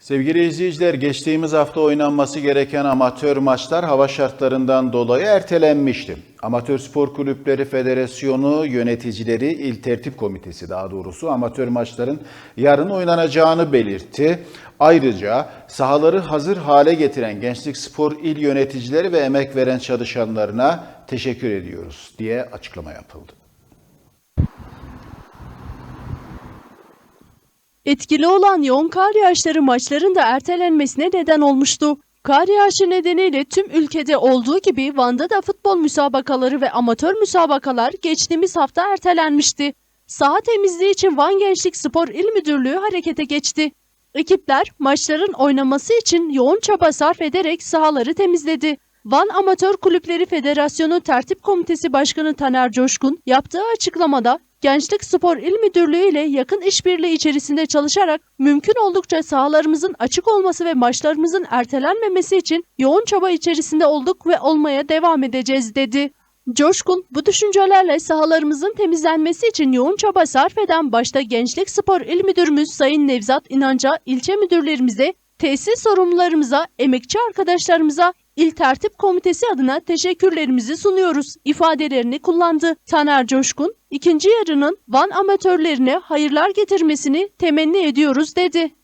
Sevgili izleyiciler, geçtiğimiz hafta oynanması gereken amatör maçlar hava şartlarından dolayı ertelenmişti. Amatör Spor Kulüpleri Federasyonu yöneticileri İl Tertip Komitesi daha doğrusu amatör maçların yarın oynanacağını belirtti. Ayrıca sahaları hazır hale getiren Gençlik Spor İl yöneticileri ve emek veren çalışanlarına teşekkür ediyoruz diye açıklama yapıldı. Etkili olan yoğun kar yağışları maçların da ertelenmesine neden olmuştu. Kar yağışı nedeniyle tüm ülkede olduğu gibi Van'da da futbol müsabakaları ve amatör müsabakalar geçtiğimiz hafta ertelenmişti. Saha temizliği için Van Gençlik Spor İl Müdürlüğü harekete geçti. Ekipler maçların oynaması için yoğun çaba sarf ederek sahaları temizledi. Van Amatör Kulüpleri Federasyonu Tertip Komitesi Başkanı Taner Coşkun yaptığı açıklamada Gençlik Spor İl Müdürlüğü ile yakın işbirliği içerisinde çalışarak mümkün oldukça sahalarımızın açık olması ve maçlarımızın ertelenmemesi için yoğun çaba içerisinde olduk ve olmaya devam edeceğiz dedi. Coşkun bu düşüncelerle sahalarımızın temizlenmesi için yoğun çaba sarf eden başta Gençlik Spor İl Müdürümüz Sayın Nevzat İnanca, ilçe müdürlerimize, tesis sorumlularımıza, emekçi arkadaşlarımıza, İl Tertip Komitesi adına teşekkürlerimizi sunuyoruz ifadelerini kullandı. Taner Coşkun, ikinci yarının Van amatörlerine hayırlar getirmesini temenni ediyoruz dedi.